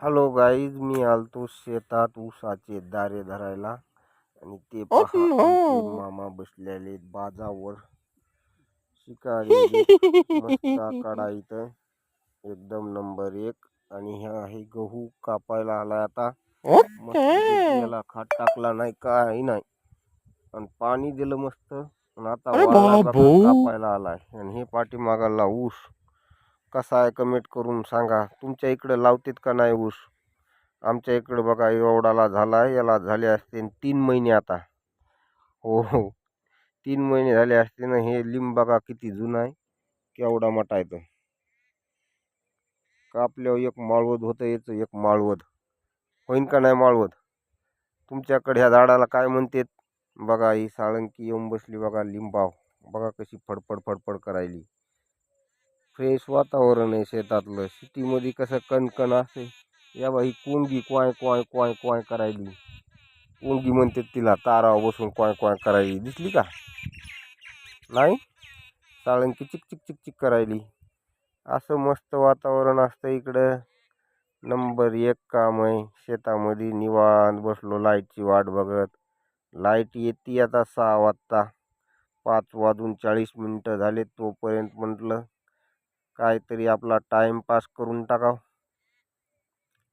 Hello guys मी आलतो शेतात ऊसाचे दारे धरायला. आणि ते पहा आमचे मामा बसलेले बाजावर. शिकारी इथं. एकदम नंबर एक. आणि ह्या आहे गहू कापायला आलाय आता. मस्त याला खाट टाकला नाही काही नाही. आणि पाणी दिलं मस्त. आणि आता कापायला आलाय. आणि हे पाठीमागाला ऊस कसा आहे कमेंट करून सांगा. तुमच्या इकडं लावतात का नाही ऊस? आमच्या इकडं बघा एवढाला झाला आहे याला झाले असते तीन महिने आता. हो हो. तीन महिने झाले असते ना हे लिंब बघा किती जुनं आहे. केवढा मोठा आहे तो. कापल्यावर एक माळवद होतं याचं एक माळवद. होईन का नाही माळवद? तुमच्याकडे ह्या झाडाला काय म्हणतात? बघा ही साळंकी येऊन बसली बघा लिंबाव बघा कशी फडफड फडफड करायली. फ्रेश वातावरण आहे शेतातलं. सिटीमध्ये कसं कणकण असते या बाई कोंगी क्वाय क्वाय क्वाय क्वाय करायली. कोंगी म्हणते तिला तारावर बसून क्वाय क्वाय करायली. दिसली का? नाही? साळंकी चिक चिक चिक चिक करायली. असं मस्त वातावरण असतं इकडं. नंबर एक काम आहे शेतामध्ये निवांत बसलो लाईटची वाट बघत. लाइट येते आता सहा वाजता. पाच वाजून चाळीस मिनटं झाले तोपर्यंत म्हटलं काहीतरी आपला टाईमपास करून टाकाव.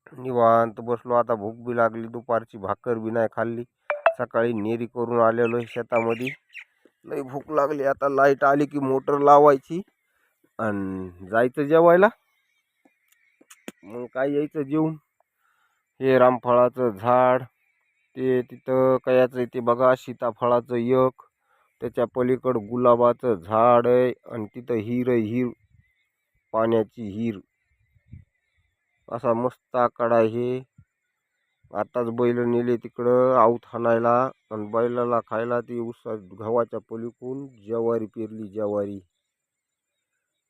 निवांत बसलो. आता भूक बी लागली. दुपारची भाकर बी नाही खाल्ली. सकाळी नेरी करून आलेलो शेतामध्ये. लई भूक लागली. आता लाइट आली की मोटर लावायची आणि जायचं जेवायला. मग काय यायचं जेवून? हे रामफळाचं झाड ते तिथं कयाचं ते बघा. सीताफळाचं एक त्याच्या पलीकडं गुलाबाचं झाड आहे आणि तिथं हिर हिर पाण्याची हिर. असा मस्त आकडा आहे. आताच बैल नेले तिकडं आऊत हाणायला. आणि बैलाला खायला ती उसा गव्हाच्या पलीकून ज्वारी पेरली ज्वारी.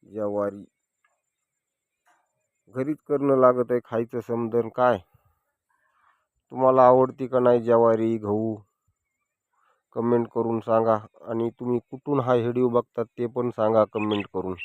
ज्वारी. घरीच करणं लागत आहे खायचं समजन काय? तुम्हाला आवडती का नाही ज्वारी गहू? कमेंट करून सांगा. आणि तुम्ही कुठून हा व्हिडिओ बघतात ते पण सांगा कमेंट करून.